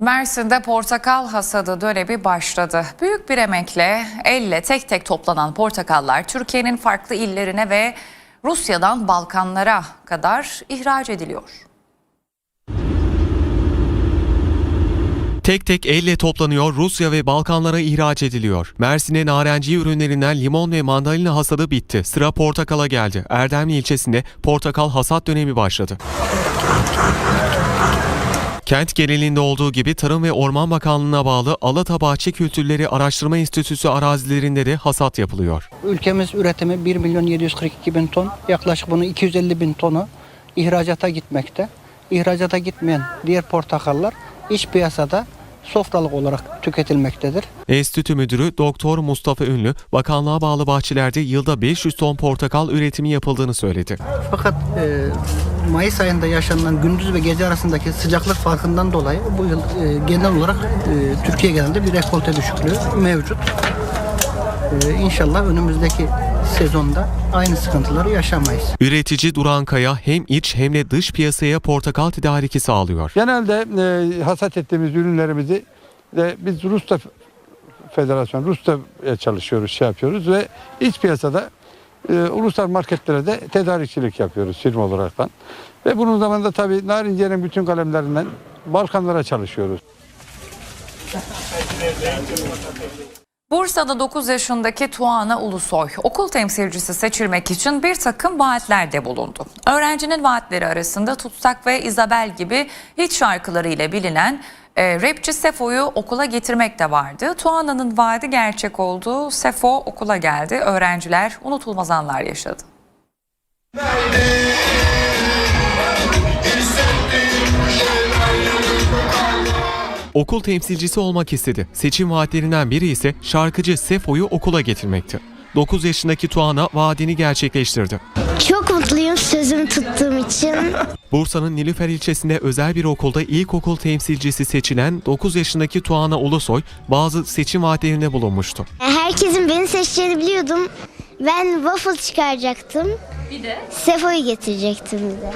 Mersin'de portakal hasadı dönemi başladı. Büyük bir emekle elle tek tek toplanan portakallar Türkiye'nin farklı illerine ve Rusya'dan Balkanlara kadar ihraç ediliyor. Tek tek elle toplanıyor, Rusya ve Balkanlara ihraç ediliyor. Mersin'e narenciye ürünlerinden limon ve mandalina hasadı bitti. Sıra portakala geldi. Erdemli ilçesinde portakal hasat dönemi başladı. Kent genelinde olduğu gibi Tarım ve Orman Bakanlığı'na bağlı Alata Bahçe Kültürleri Araştırma Enstitüsü arazilerinde de hasat yapılıyor. Ülkemiz üretimi 1 milyon 742 bin ton. Yaklaşık bunun 250 bin tonu ihracata gitmekte. İhracata gitmeyen diğer portakallar iç piyasada sofralık olarak tüketilmektedir. Enstitü Müdürü Doktor Mustafa Ünlü, bakanlığa bağlı bahçelerde yılda 500 ton portakal üretimi yapıldığını söyledi. Fakat e, Mayıs ayında yaşanılan gündüz ve gece arasındaki sıcaklık farkından dolayı bu yıl e, genel olarak e, Türkiye genelinde bir rekolte düşüklüğü mevcut. E, inşallah önümüzdeki sezonda aynı sıkıntıları yaşamayız. Üretici Duran Kaya hem iç hem de dış piyasaya portakal tedariki sağlıyor. Genelde e, hasat ettiğimiz ürünlerimizi de biz Rus'ta Federasyon, Rus'ta çalışıyoruz, şey yapıyoruz ve iç piyasada e, ulusal marketlere de tedarikçilik yapıyoruz firma olaraktan. Ve bunun zamanında tabii Narince'nin bütün kalemlerinden Balkanlara çalışıyoruz. Bursa'da 9 yaşındaki Tuana Ulusoy okul temsilcisi seçilmek için bir takım vaatlerde bulundu. Öğrencinin vaatleri arasında Tutsak ve Isabel gibi hit şarkıları ile bilinen e, rapçi Sefo'yu okula getirmek de vardı. Tuana'nın vaadi gerçek oldu. Sefo okula geldi. Öğrenciler unutulmaz anlar yaşadı. Okul temsilcisi olmak istedi. Seçim vaatlerinden biri ise şarkıcı Sefo'yu okula getirmekti. 9 yaşındaki Tuana vaadini gerçekleştirdi. Çok mutluyum sözümü tuttuğum için. Bursa'nın Nilüfer ilçesinde özel bir okulda ilkokul temsilcisi seçilen 9 yaşındaki Tuana Ulusoy bazı seçim vaatlerinde bulunmuştu. Herkesin beni seçeceğini biliyordum. Ben waffle çıkaracaktım. Bir de? Sefo'yu getirecektim bir de.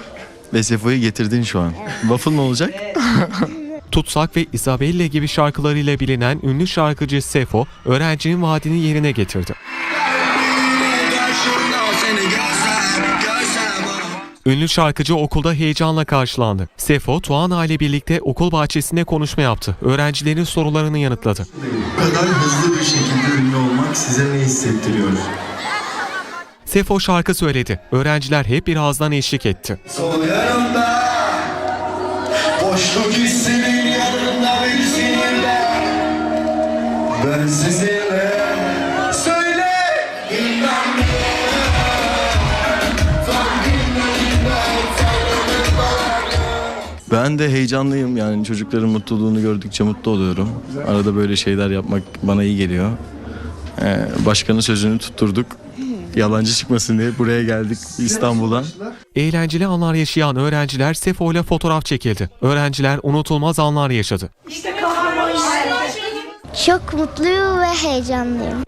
Ve Sefo'yu getirdin şu an. Waffle mı olacak? Tutsak ve Isabelle gibi şarkılarıyla bilinen ünlü şarkıcı Sefo, öğrencinin vaadini yerine getirdi. Ünlü şarkıcı okulda heyecanla karşılandı. Sefo, Tuana ile birlikte okul bahçesinde konuşma yaptı. Öğrencilerin sorularını yanıtladı. Bu kadar hızlı bir şekilde ünlü olmak size ne hissettiriyor? Sefo şarkı söyledi. Öğrenciler hep birazdan eşlik etti. Sol yanımda Boşluk hissinin yanında bir sinirde Ben sizinle Ben de heyecanlıyım yani çocukların mutluluğunu gördükçe mutlu oluyorum. Arada böyle şeyler yapmak bana iyi geliyor. Ee, başkanın sözünü tutturduk. Yalancı çıkmasın diye buraya geldik İstanbul'dan. Eğlenceli anlar yaşayan öğrenciler Sefo ile fotoğraf çekildi. Öğrenciler unutulmaz anlar yaşadı. Çok mutluyum ve heyecanlıyım.